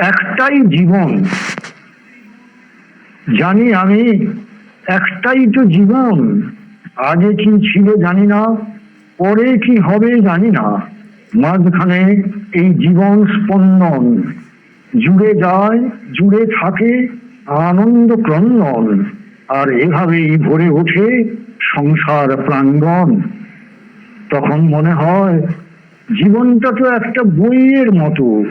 একটাই জীবন। জানি আমি, একটাই তো জীবন। আগে কি ছিল জানি না, পরে কি হবে জানি না। মাঝখানে এই জীবন স্পন্দন। জুড়ে যায়, জুড়ে থাকে আনন্দ ক্রন্দন আর এভাবেই ভরে ওঠে সংসার প্রাঙ্গণ। তখন মনে হয়, জীবনটা তো একটা বইয়ের মতো।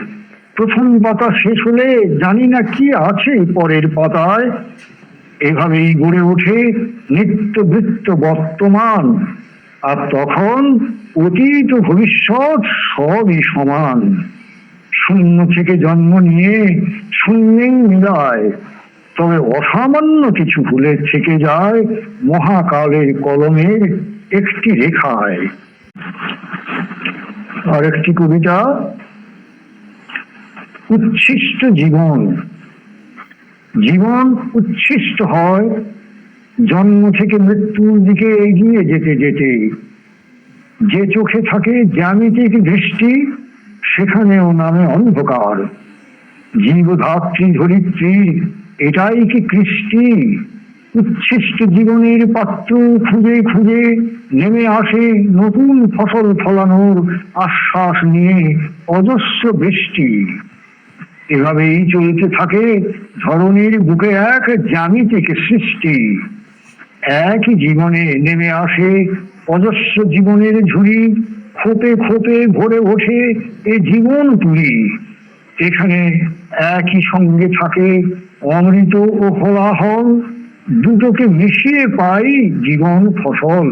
প্রথম পাতা শেষ হলে জানি না কি আছে পরের পাতায়। এভাবেই গড়ে ওঠে নিত্য বৃত্ত বর্তমান, আর তখন অতীত ভবিষ্যৎ সবই সমান। শূন্য থেকে জন্ম নিয়ে শূন্যেই মিলায়, তবে অসামান্য কিছু ভুলে থেকে যায় মহাকালের কলমের একটি রেখায়। আর একটি কবিতা উচ্ছিষ্ট জীবন। জীবন উচ্ছিষ্ট হয়, জন্ম থেকে মৃত্যুর দিকে এগিয়ে যেতে যেতে। যে চোখে থাকে জ্যামিতিক দৃষ্টি, সেখানেও নামে অন্ধকার। জীবধাত্রী ধরিত্রী, এটাই কি কৃষ্টি? উচ্ছিষ্ট জীবনের পাত্র খুঁজে খুঁজে নেমে আসে নতুন ফসল ফলানোর আশ্বাস নিয়ে অজস্র বৃষ্টি। এভাবেই চলতে থাকে ধরনের বুকে এক জামি থেকে সৃষ্টি। একই জীবনে নেমে আসে অজস্র জীবনের ঝুড়ি খোপে খোপে ভরে ওঠে এ জীবন তুলি। এখানে একই সঙ্গে থাকে অমৃত ও হলাহল, দুটোকে মিশিয়ে পাই জীবন ফসল।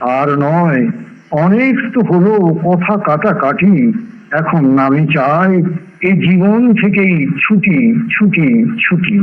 আর নয়, অনেক তো হলো কথা কাটাকাটি। এখন আমি চাই এই জীবন থেকেই ছুটি ছুটি ছুটি।